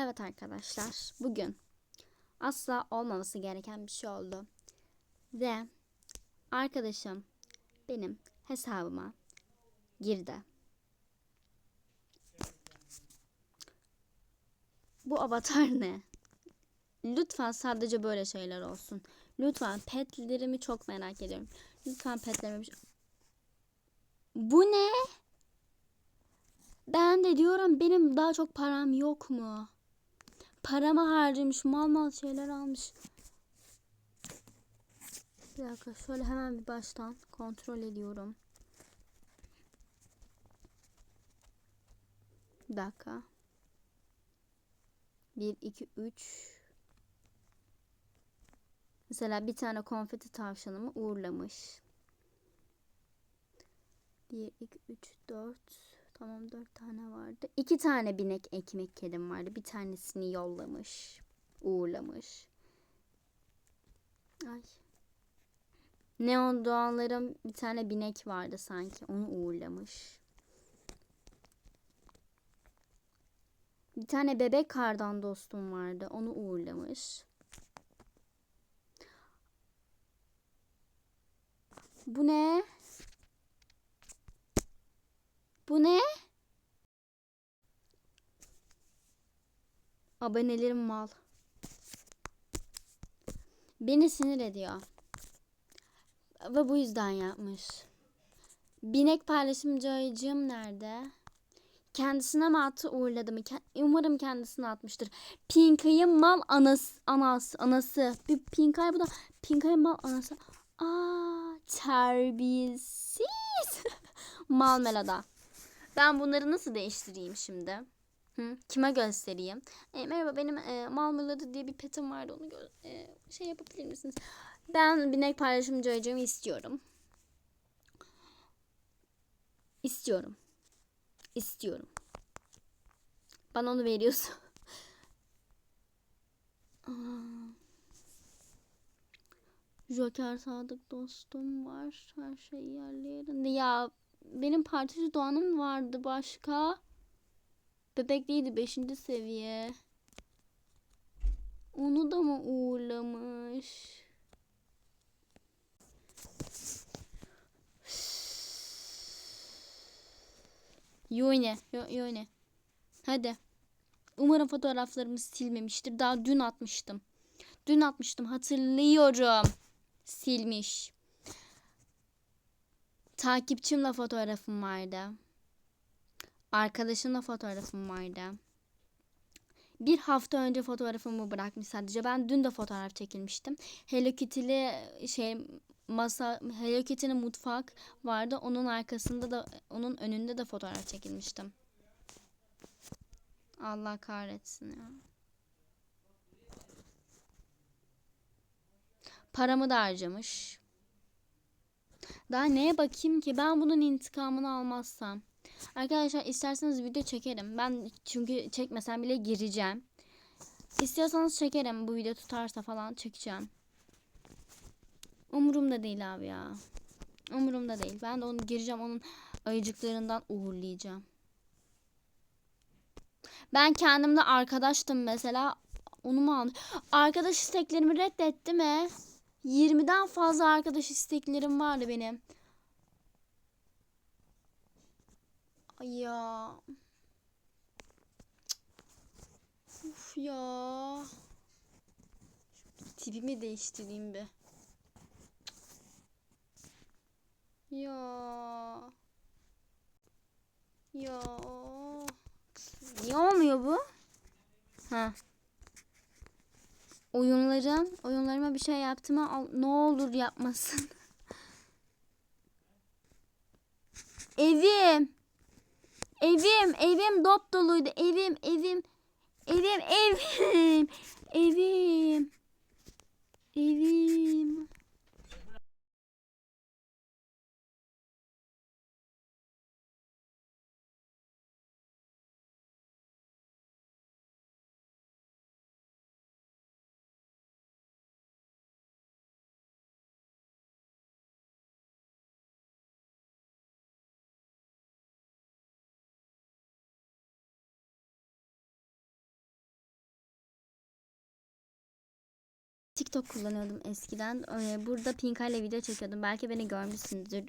Evet arkadaşlar, bugün asla olmaması gereken bir şey oldu. Ve arkadaşım benim hesabıma girdi. Bu avatar ne? Lütfen sadece böyle şeyler olsun. Lütfen petlerimi çok merak ediyorum. Lütfen petlerimi... Bu ne? Ben de diyorum benim daha çok param yok mu? Paramı harcamış, mal mal şeyler almış. Bir dakika şöyle hemen bir baştan kontrol ediyorum. Bir dakika. 1, 2, 3. Mesela bir tane konfeti tavşanımı uğurlamış. 1, 2, 3, 4. Tamam dört tane vardı. İki tane binek ekmek kedim vardı. Bir tanesini yollamış. Uğurlamış. Ay. Neon doğanların bir tane binek vardı sanki. Onu uğurlamış. Bir tane bebek kardan dostum vardı. Onu uğurlamış. Bu ne? Bu ne? Abonelerim mal. Beni sinir ediyor. Ve bu yüzden yapmış. Binek paylaşımcıcığım nerede? Kendisine mi attı uğurladı mı? Umarım kendisine atmıştır. Pinkay'ın mal anası, anası, anası. Bir Pinkay bu da Pinkay'ın mal anası. Aa, terbiyesiz. mal Melada. Ben bunları nasıl değiştireyim şimdi? Hı? Kime göstereyim? E, merhaba benim e, Malmuladı diye bir petim vardı. Onu e, şey yapabilir misiniz? Ben binek paylaşımcı olacağımı istiyorum. İstiyorum. İstiyorum. Bana onu veriyorsun. Joker Sadık dostum var. Her şey yerli yerinde. Ya benim partici Doğan'ım vardı başka. Bebek değildi 5. seviye. Onu da mı uğurlamış? Yoyne, Yoyne. Hadi. Umarım fotoğraflarımı silmemiştir. Daha dün atmıştım. Dün atmıştım hatırlıyorum. Silmiş. Takipçimle fotoğrafım vardı. Arkadaşımla fotoğrafım vardı. Bir hafta önce fotoğrafımı bırakmış sadece. Ben dün de fotoğraf çekilmiştim. Hello Kitty'li şey masa Hello Kitty'nin mutfak vardı. Onun arkasında da onun önünde de fotoğraf çekilmiştim. Allah kahretsin ya. Paramı da harcamış. Daha neye bakayım ki? Ben bunun intikamını almazsam. Arkadaşlar isterseniz video çekerim. Ben çünkü çekmesem bile gireceğim. İstiyorsanız çekerim. Bu video tutarsa falan çekeceğim. Umurumda değil abi ya. Umurumda değil. Ben de onu gireceğim. Onun ayıcıklarından uğurlayacağım. Ben kendimle arkadaştım mesela. Onu mu almış? Arkadaş isteklerimi reddetti mi? 20'den fazla arkadaş isteklerim vardı benim. Ay ya. Uf ya. Tipimi değiştireyim bir. Ya. Ya. Niye olmuyor bu? Ha. Oyunlarım, oyunlarıma bir şey yaptım mı ne olur yapmasın. Evim. Evim, evim dop doluydu. Evim, evim. Evim, evim. Evim. Evim. TikTok kullanıyordum eskiden. Ee, burada Pinka ile video çekiyordum. Belki beni görmüşsünüzdür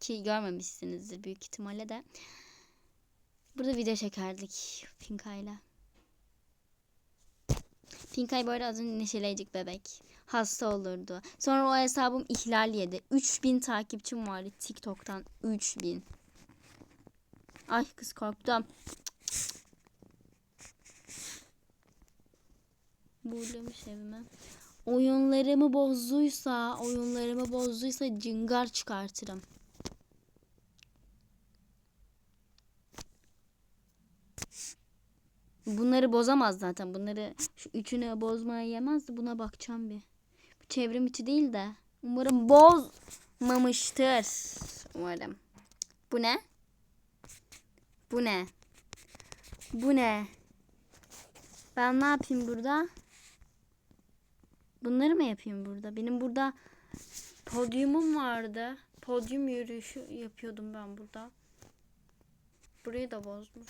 ki görmemişsinizdir büyük ihtimalle de. Burada video çekerdik Pinka ile. Pinkay bu arada az önce neşeleyecek bebek. Hasta olurdu. Sonra o hesabım ihlal yedi. 3000 takipçim vardı TikTok'tan. 3000. Ay kız korktum. Buğulamış evime. Oyunlarımı bozduysa, oyunlarımı bozduysa cıngar çıkartırım. Bunları bozamaz zaten. Bunları şu üçünü bozmaya yemez de buna bakacağım bir. Bu çevrim içi değil de. Umarım bozmamıştır. Umarım. Bu ne? Bu ne? Bu ne? Ben ne yapayım burada? Bunları mı yapayım burada? Benim burada podyumum vardı. Podyum yürüyüşü yapıyordum ben burada. Burayı da bozmuş.